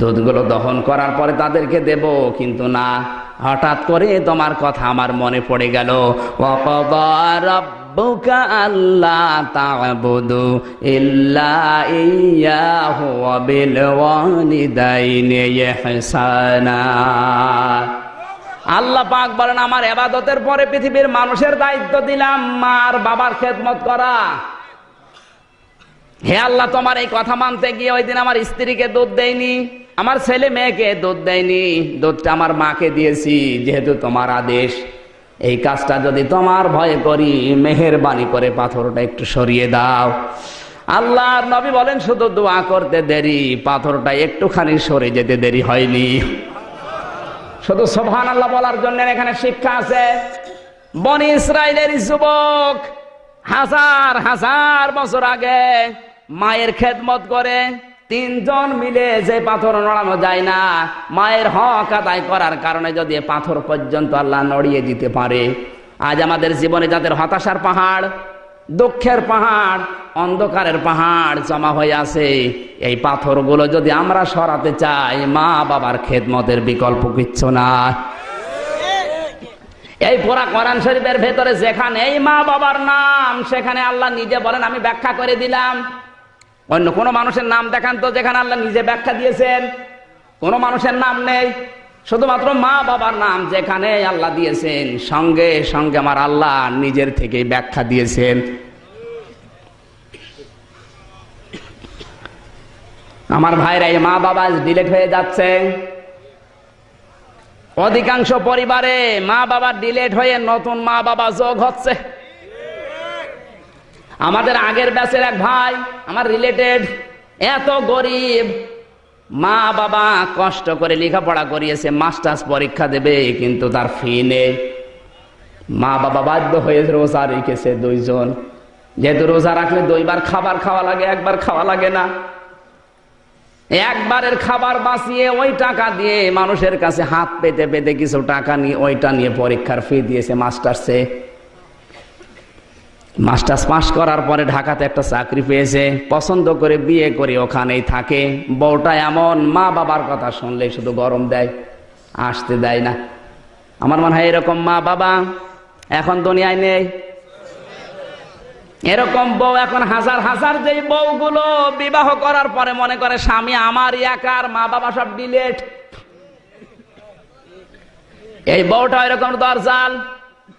দুধগুলো দহন করার পরে তাদেরকে দেব, কিন্তু না। হঠাৎ করে তোমার কথা আমার মনে পড়ে গেল। আল্লাহ পাক বলেন, আমার এবাদতের পরে পৃথিবীর মানুষের দায়িত্ব দিলাম, মার বাবার খেদমত করা। হে আল্লাহ, তোমার এই কথা মানতে গিয়ে ওই দিন আমার স্ত্রীকে দুধ দেয়নি। আমার ছেলে মেয়েকে দুধ দেয়নি, দুধটা আমার মাকে দিয়েছি, যেহেতু তোমার আদেশ। এই কাজটা যদি তোমার ভয়ে করি, মেহেরবানি করে পাথরটা একটু সরিয়ে দাও। আল্লাহর নবী বলেন, শুধু দোয়া করতে দেরি, পাথরটা একটুখানি সরে যেতে দেরি হয়নি। শুধু সোভান আল্লাহ বলার জন্য এখানে শিক্ষা আছে। বনি ইসরায়েলের যুবক হাজার হাজার বছর আগে মায়ের খেদমত করে তিনজন মিলে যে পাথর নড়ানো যায় না, মায়ের হক আদায় করার কারণে যদি পাথর পর্যন্ত আল্লাহ নড়িয়ে দিতে পারে। আজ আমাদের জীবনে যাদের হতাশার পাহাড়, দুঃখের পাহাড়, অন্ধকারের পাহাড় জমা হয়ে আছে, এই পাথরগুলো যদি আমরা সরাতে চাই, মা বাবার খেদমতের বিকল্প কিচ্ছু না। এই পুরা কোরআন শরীফের ভেতরে যেখানে এই মা বাবার নাম, সেখানে আল্লাহ নিজে বলেন, আমি ব্যাখ্যা করে দিলাম। অন্য কোন মানুষের নাম দেখান তো যেখানে আল্লাহ নিজে ব্যাখ্যা দিয়েছেন। কোন মানুষের নাম নেই। শুধুমাত্র মা বাবার নাম যেখানে আল্লাহ দিয়েছেন। সঙ্গে সঙ্গে আমার আল্লাহ নিজের থেকে ব্যাখ্যা দিয়েছেন। আমার ভাইরা, এই মা বাবা ডিলেট হয়ে যাচ্ছে। অধিকাংশ পরিবারে মা বাবা ডিলেট হয়ে নতুন মা বাবা যোগ হচ্ছে। আমাদের আগের ব্যাচের এক ভাই, আমার রিলেটেড এত গরিব। মা বাবা কষ্ট করে লেখাপড়া করিয়েছে মাস্টার্স পরীক্ষা দেবে, কিন্তু তার ফি নেই। মা বাবা বাধ্য হয়ে রোজা রেখেছে দুইজন। যেহেতু রোজা রাখলে দুইবার খাবার খাওয়া লাগে, একবার খাওয়া লাগে না। একবারের খাবার বাঁচিয়ে ওই টাকা দিয়ে মানুষের কাছে হাত পেতে পেতে কিছু টাকা নিয়ে, ওইটা নিয়ে পরীক্ষার ফি দিয়েছে মাস্টার্সে মাস্টার্স পাস করার পরে ঢাকাতে একটা চাকরি পেয়েছে, পছন্দ করে বিয়ে করে ওখানেই থাকে। বউটা এমন মা বাবার কথা শুনলে শুধু গরম দেয়, আসতে দেয় না। আমার মনে হয় এরকম মা বাবা এখন দুনিয়ায় নেই। এরকম বউ এখন হাজার হাজার যে বউগুলো বিবাহ করার পরে মনে করে স্বামী আমার একার, মা বাবা সব ডিলেট। এই বউটা এরকম দরজাল।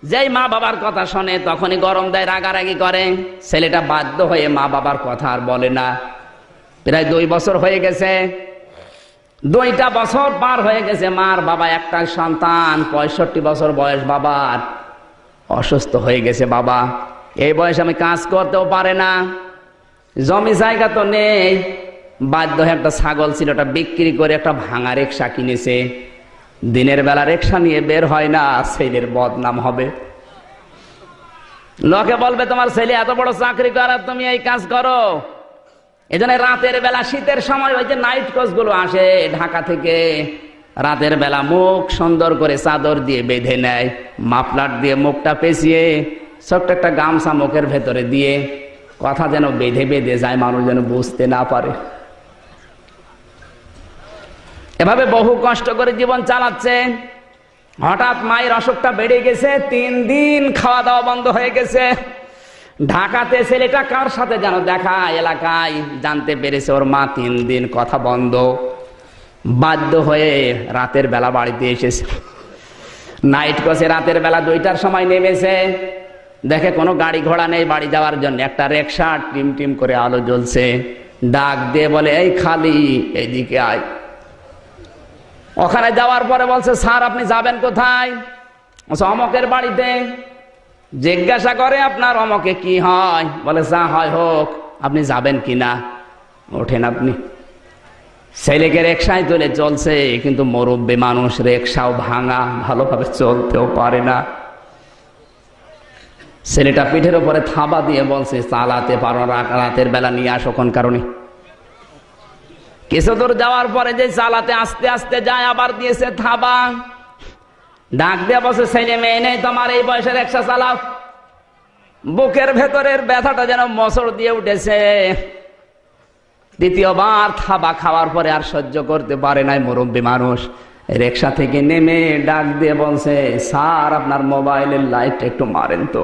যেই মা বাবার কথা শোনে, তখনই গরম দেয়, রাগারাগি করে। ছেলেটা বাধ্য হয়ে মা বাবার কথা আর বলে না। প্রায় দুই বছর হয়ে গেছে। দুইটা বছর পার হয়ে গেছে, মার বাবা একটা সন্তান, পঁয়ষট্টি বছর বয়স বাবার। অসুস্থ হয়ে গেছে বাবা। এই বয়সে আমি কাজ করতেও পারে না। জমি জায়গা তো নেই। বাধ্য হয়ে একটা ছাগল ছিল, ওটা বিক্রি করে একটা ভাঙা রিক্সা কিনেছে। দিনের বেলা রিক্সা নিয়ে বের হয় না ছেলের বদনাম হবে। লোকে বলবে, তোমার ছেলে এত বড় চাকরি করার তুমি এই কাজ করো। এই জন্য রাতের বেলা, শীতের সময় ওই যে নাইট কোচগুলো আসে ঢাকা থেকে, রাতের বেলা মুখ সুন্দর করে চাদর দিয়ে বেঁধে নেয়, মাফলার দিয়ে মুখটা পেঁচিয়ে, ছোট্ট একটা গামছা মুখের ভেতরে দিয়ে, কথা যেন বেঁধে বেঁধে যায়, মানুষ যেন বুঝতে না পারে। এভাবে বহু কষ্ট করে জীবন চালাচ্ছে হঠাৎ মায়ের অসুখটা বেড়ে গেছে, তিন দিন খাওয়া দাওয়া বন্ধ হয়ে গেছে। ঢাকাতে ছেলেটা কার সাথে যেন দেখা, এলাকায় জানতে পেরেছে ওর মা তিন দিন কথা বন্ধ। বাধ্য হয়ে রাতের বেলা বাড়িতে এসেছে। নাইট কসে রাতের বেলা দুইটার সময় নেমেছে। দেখে কোনো গাড়ি ঘোড়া নেই বাড়ি যাওয়ার জন্য। একটা রিক্সা টিম টিম করে আলো জ্বলছে। ডাক দিয়ে বলে, এই খালি এইদিকে আয়। ওখানে যাওয়ার পরে বলছে, স্যার, আপনি যাবেন কোথায়? অমকের বাড়িতে। জিজ্ঞাসা করে, আপনার অমকে কি হয়? বলে, যা হয় হোক, আপনি যাবেন কি না ওঠেন আপনি। ছেলেকে রেকশায় তুলে চলছে, কিন্তু মুরব্বী মানুষ রেকশাও ভাঙা, ভালোভাবে চলতেও পারে না। ছেলেটা পিঠের উপরে থাবা দিয়ে বলছে, চালাতে পারো রাতের বেলা নিয়ে আসো কোন কারণে? কিছু দূর যাওয়ার পরে যে চালাতে আস্তে আস্তে যায়, আবার দিয়েছে থাবা। ডাক দিয়ে বসে, ছেলে মেয়ে নেই তোমার, এই বয়সের একশা চালাও। বুকের ভেতরের ব্যথাটা যেন মসর দিয়ে উঠেছে। দ্বিতীয়বার থাবা খাওয়ার পরে আর সহ্য করতে পারে নাই মুরব্বী মানুষ। রিক্সা থেকে নেমে ডাক দিয়ে বলছে, স্যার, আপনার মোবাইলের লাইট একটু মারেন তো।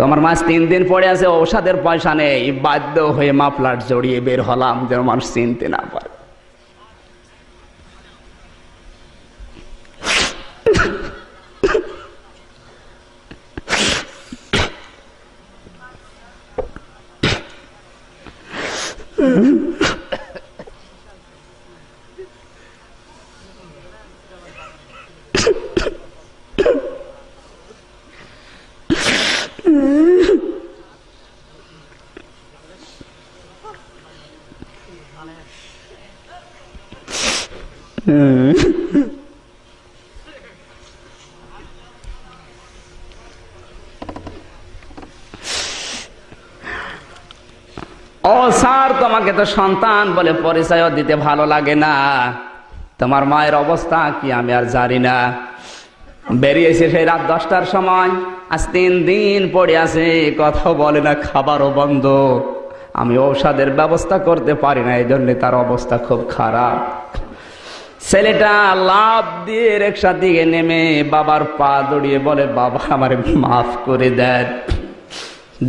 তোমার মাছ তিন দিন পরে আছে, ঔষধের পয়সা নেই। বাধ্য হয়ে মাফলার জড়িয়ে বের হলাম যেন মানুষ চিনতে না পারে। ও স্যার, তোমাকে তো সন্তান বলে পরিচয় দিতে ভালো লাগে না। তোমার মায়ের অবস্থা কি আমি আর জানি না। বেরিয়েছে সেই রাত দশটার সময়। আজ তিন দিন পড়ে আছে, কথা বলে না, খাবারও বন্ধ। আমি ঔষধের ব্যবস্থা করতে পারি না এই জন্য তার অবস্থা খুব খারাপ। ছেলেটা লাভ দিয়ে রিক্সা দিকে নেমে বাবার পা দড়িয়ে বলে, বাবা, আমার মাফ করে দেন।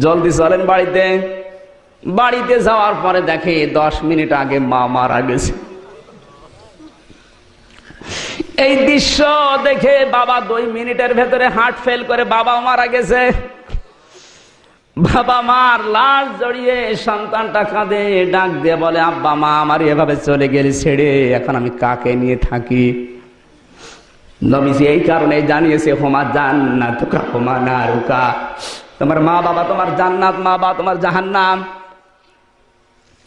জলদি চলেন বাড়িতে। বাড়িতে যাওয়ার পরে দেখে দশ মিনিট আগে মা মারা গেছে। এই দৃশ্য দেখে বাবা দুই মিনিটের ভেতরে হার্ট ফেল করে বাবা মারা গেছে। বাবা মার লাশ জড়িয়ে সন্তানটা কাঁদে, ডাক দিয়ে বলে, আব্বা মা, আমার এভাবে চলে গেলে ছেড়ে, এখন আমি কাকে নিয়ে থাকি? নবীজি এই কারণে জানিয়েছে, হোমা জান্নাত হোমা না রুকা তোমার মা বাবা, তোমার জান্নাত মা বাবা, তোমার জাহান্নাম।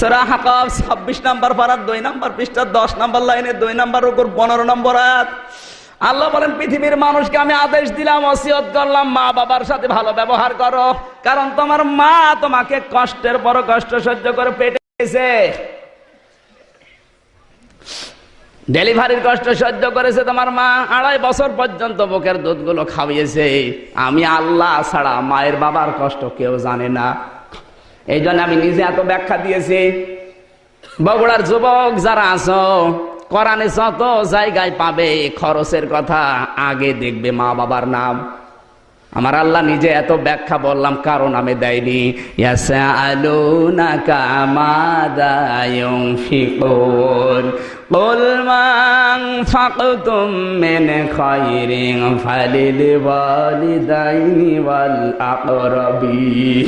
সূরা হাকাব 26 নাম্বার পারার 2 নাম্বার পৃষ্ঠা 10 নাম্বার লাইনে 2 নাম্বার উপর 15 নম্বর আয়াত। আল্লাহ বলেন, পৃথিবীর মানুষকে আমি আদেশ দিলাম, ওসিয়ত করলাম, মা বাবার সাথে ভালো ব্যবহার করো। কারণ তোমার মা তোমাকে কষ্টের বড় কষ্ট সহ্য করে পেটে পেটেছে ডেলিভারির কষ্ট সহ্য করেছে তোমার মা, আড়াই বছর পর্যন্ত বুকের দুধগুলো খাওয়িয়েছে। আমি আল্লাহ ছাড়া মায়ের বাবার কষ্ট কেউ জানে না। এই জন্য আমি নিজে এত ব্যাখ্যা দিয়েছি বগুড়ার যুবক যারা আছো কোরআনে যত জায়গায় পাবে খরচের কথা আগে দেখবে মা বাবার নাম আমার আল্লাহ নিজে এত ব্যাখ্যা বললাম কারণ আমি দেয়নি ইয়াসআলুনাকা মাযা ইউনফিকুন قل ما أنفقتم من خير فللوالدين والأقربين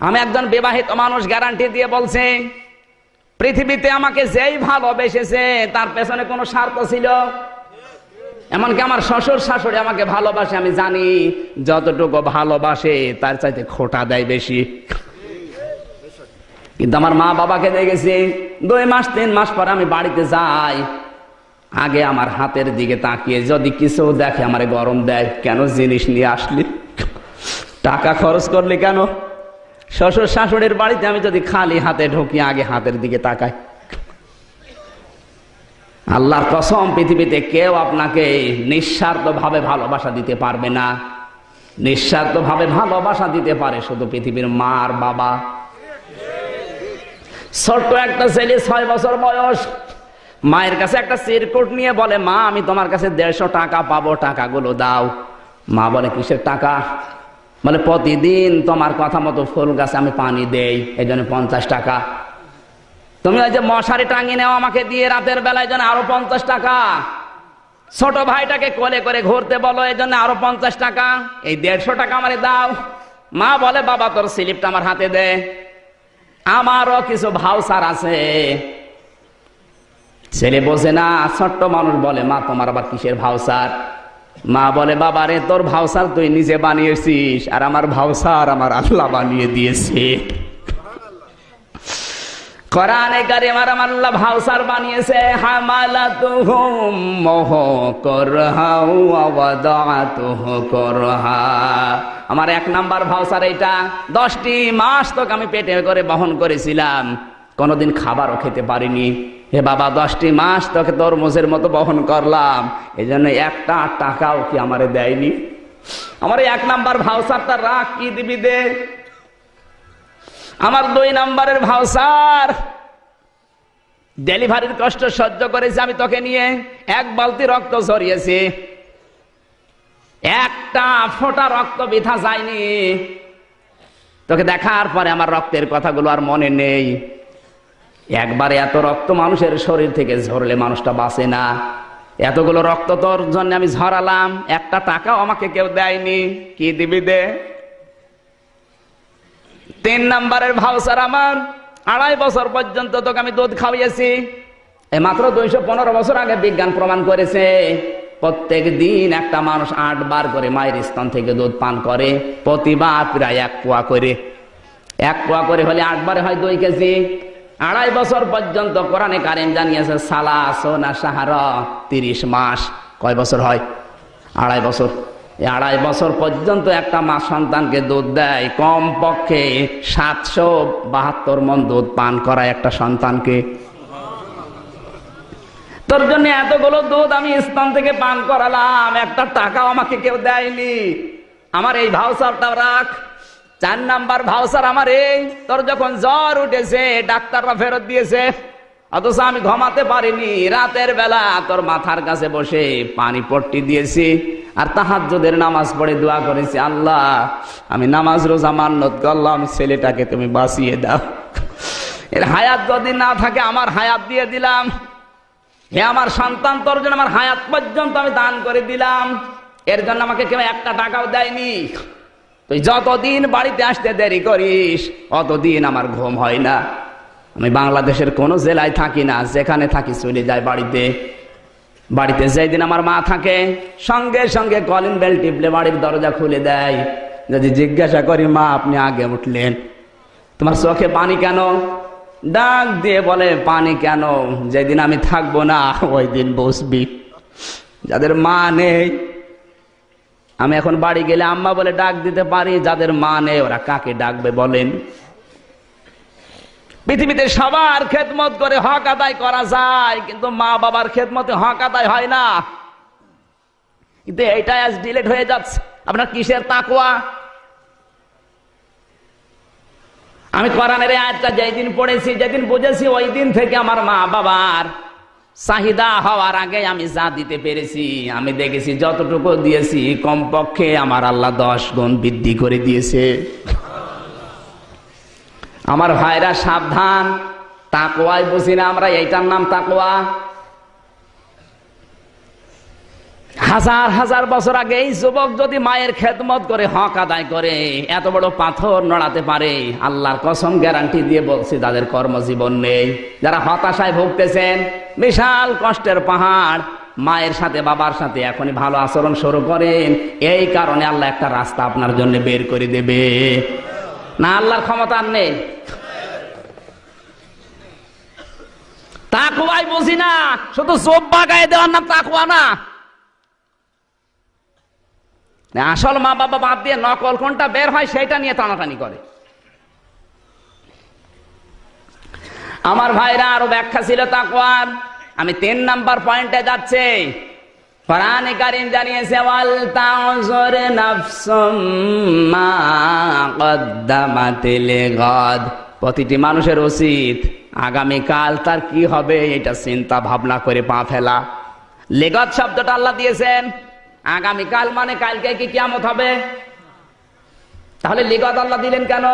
আমি একজন বিবাহিত মানুষ গ্যারান্টি দিয়ে বলছি, পৃথিবীতে আমাকে যেই ভালোবেসেছে, তার পেছনে কোনো স্বার্থ ছিল? এমনকি আমার শ্বশুর শাশুড়ি আমাকে ভালোবাসে, আমি জানি যতটুকু ভালোবাসে, তার চাইতে খোটা দেয় বেশি। কিন্তু আমার মা বাবাকে দেখেছি, দুই মাস, তিন মাস পর আমি বাড়িতে যাই, আগে আমার হাতের দিকে তাকিয়ে, যদি কিছু দেখে, আমার গরম দেয়, কেন জিনিস নিয়ে আসলি? টাকা খরচ করলি কেন? শ্বশুর শাশুড়ির বাড়িতে আমি যদি খালি হাতে ঢুকি, আগে হাতের দিকে তাকাই। আল্লাহর কসম, পৃথিবীতে কেউ আপনাকে নিঃস্বার্থভাবে ভালোবাসা দিতে পারবে না। নিঃস্বার্থভাবে ভালোবাসা দিতে পারে শুধু পৃথিবীর মা আর বাবা। ছোট্ট একটা ছেলে, ছয় বছর বয়স। মায়ের কাছে একটা চিরকুট নিয়ে বলে, মা, আমি তোমার কাছে দেড়শো টাকা পাবো, টাকাগুলো দাও। মা বলে, কিসের টাকা? বলে প্রতিদিন তোমার কথা মতো ফুল গাছে আমি পানি দেই এই জন্য পঞ্চাশ টাকা। তুমি ওই যে মশারি টাঙিয়ে নেও আমাকে দিয়ে রাতের বেলায় জন্য আরও পঞ্চাশ টাকা। ছোট ভাইটাকে কোলে করে ঘুরতে বলো এই জন্য আরও পঞ্চাশ টাকা। এই দেড়শো টাকা আমারে দাও। মা বলে, বাবা, তোর স্লিপটা আমার হাতে দে। আমারও কিছু ভাউসার আছে। ছেলে বোঝে না, ছোট্ট মানুষ বলে, মা, তোমার আবার কিসের ভাউসার মা বলে বাবা রে তোর ভাউসার তুই নিজে বানিয়েছিস আর আমার ভাউসার আমার আল্লাহ বানিয়ে দিয়েছে। কোরআনে কারিম আমার আল্লাহ ভাউসার বানিয়েছে, হামালাতুহুম মোহ করহা ওয়াদাতুহু করহা। আমার এক নাম্বার ভাউসার এটা দশটি মাস তোকে আমি পেটে করে বহন করেছিলাম, কোনোদিন খাবারও খেতে পারিনি। হে বাবা, দশটি মাস তোকে তরমুজের মতো বহন করলাম। এই জন্য একটা টাকাও কি আমারে দেয়নি? আমার এক নাম্বার ভাউসারটা রাখ, কি দিবি দে? আমার দুই নাম্বারের ভাউসার ডেলিভারির কষ্ট সহ্য করেছি আমি তোকে নিয়ে। এক বালতি রক্ত ঝরিয়েছি। একটা ফোঁটা রক্ত বিথা যায়নি। তোকে দেখার পরে আমার রক্তের কথাগুলো আর মনে নেই। একবারে এত রক্ত মানুষের শরীর থেকে ঝরলে মানুষটা বাঁচে না। এতগুলো রক্ত তোর জন্য আমি ঝরালাম, একটা টাকাও আমাকে কেউ দেয়নি। কি দিবি দে? তিন নাম্বারের ভাউসার আমার। আড়াই বছর পর্যন্ত তোকে আমি দুধ খাওয়াইছি এই মাত্র দুইশো পনেরো বছর আগে বিজ্ঞান প্রমাণ করেছে, প্রত্যেক দিন একটা মানুষ আট বার করে মায়ের স্তন থেকে দুধ পান করে, প্রতিবার প্রায় এক পোয়া করে। এক পোয়া করে হলে আটবারে হয় দুই কেজি। আড়াই বছর পর্যন্ত কোরআনে কারেন জানিয়েছে সালা সোনা সাহারা তিরিশ মাস। কয় বছর হয়? আড়াই বছর। এই আড়াই বছর পর্যন্ত একটা মা সন্তানকে দুধ দেয় কম পক্ষে সাতশো বাহাত্তর মন দুধ পান করায় একটা সন্তানকে। তোর জন্য এতগুলো দুধ আমি স্থান থেকে পান করালাম, একটা টাকাও আমাকে কেউ দেয়নি। আমার এই ভাউসারটা রাখ। চার নাম্বার ভাউসার আমার এই। তোর যখন জ্বর উঠেছে, ডাক্তাররা ফেরত দিয়েছে। অথচ আমি ঘমাতে পারিনি। রাতের বেলা তোর মাথার কাছে বসে পানি পট্টি দিয়েছি আর তাহাজ্জুদের নামাজ পড়ে দোয়া করেছি, আল্লাহ, আমি নামাজ রোজা মান্নত করলাম, ছেলেটাকে তুমি বাঁচিয়ে দাও। এর হায়াত যদি না থাকে, আমার হায়াত দিয়ে দিলাম। হে আমার সন্তান, তোর জন্য আমার হায়াত পর্যন্ত আমি দান করে দিলাম। এর জন্য আমাকে কেউ একটা টাকাও দেয়নি। তুই যতদিন বাড়িতে আসতে দেরি করিস, অতদিন আমার ঘুম হয় না। আমি বাংলাদেশের কোনো জেলায় থাকি না, যেখানে থাকি চলে যায় বাড়িতে। বাড়িতে যেই দিন আমার মা থাকে, সঙ্গে সঙ্গে কলিং বেল টিপলে বাড়ির দরজা খুলে দেয়। যদি জিজ্ঞাসা করি, মা, আপনি আগে উঠলেন। তোমার চোখে পানি কেন? ডাক দিয়ে বলে, পানি কেন? যেদিন আমি থাকব না, ওই দিন বসবি। যাদের মা নেই আমি এখন বাড়ি গেলে আম্মা বলে ডাক দিতে পারি, যাদের মা নেই ওরা কাকে ডাকবে বলেন? পৃথিবীতে সবার খেদমত করে হক আদায় করা যায়, কিন্তু মা বাবার খেদমতে হক আদায় হয় না। কিন্তু এইটা আজ ডিলেট হয়ে যাচ্ছে। আপনার কিসের তাকুয়া আমি কোরআনের আয়াতটা যেদিন পড়েছি, যেদিন বুঝেছি, ওই দিন থেকে আমার মা বাবার চাহিদা হওয়ার আগে আমি যা দিতে পেরেছি, আমি দেখেছি যতটুকু দিয়েছি, কমপক্ষে আমার আল্লাহ দশ গুণ বৃদ্ধি করে দিয়েছে। আমার ভাইরা সাবধান তাকোয়ায় বুঝি না আমরা, এইটার নাম তাকোয়া হাজার হাজার বছর আগে এই যুবক যদি মায়ের খেদমত করে, হক আদায় করে, এত বড় পাথর নড়াতে পারে, আল্লাহর কসম গ্যারান্টি দিয়ে বলছি, তাদের কর্মজীবন নেই। যারা হতাশায় ভুগতেছেন, বিশাল কষ্টের পাহাড়, মায়ের সাথে, বাবার সাথে এখনই ভালো আচরণ শুরু করেন। এই কারণে আল্লাহ একটা রাস্তা আপনার জন্য বের করে দেবে। না, আল্লাহর ক্ষমতা নেই। তাকুয়া তাকওয়াই বুঝি না, শুধু জোব্বা গায়ে দেওয়ার নাম তাকওয়া না। আসল মা বাবা বাদ দিয়ে নকল কোনটা বের হয় সেটা নিয়ে টানাটানি করে। আমার ভাইরা আরও ব্যাখ্যা ছিল তাকওয়ার। আমি তিন নাম্বার পয়েন্টে যাচ্ছে। কোরআনে কারিম জানিয়েছে, ওয়াল তাউজুর নাফসুম মা কদ্দামাত লিগাদ প্রতিটি মানুষের উচিত আগামী কাল তার কি হবে এটা চিন্তা ভাবনা করে পা ফেলা। লেগত শব্দটা আল্লাহ দিয়েছেন আগামী কাল মানে কালকে কি কিয়ামত হবে? তাহলে লিগত আল্লাহ দিলেন কেন?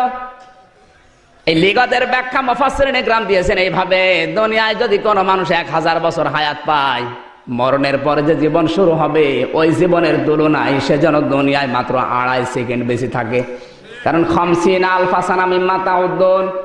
এই লিগতের ব্যাখ্যা মফাসরিনে গ্রাম দিয়েছেন এইভাবে, দুনিয়ায় যদি কোনো মানুষ এক হাজার বছর হায়াত পায়, মরণের পরে যে জীবন শুরু হবে, ওই জীবনের তুলনায় সে যেন দুনিয়ায় মাত্র আড়াই সেকেন্ড বেশি থাকে। কারণ খমসিন আলফাসানা মিম্মা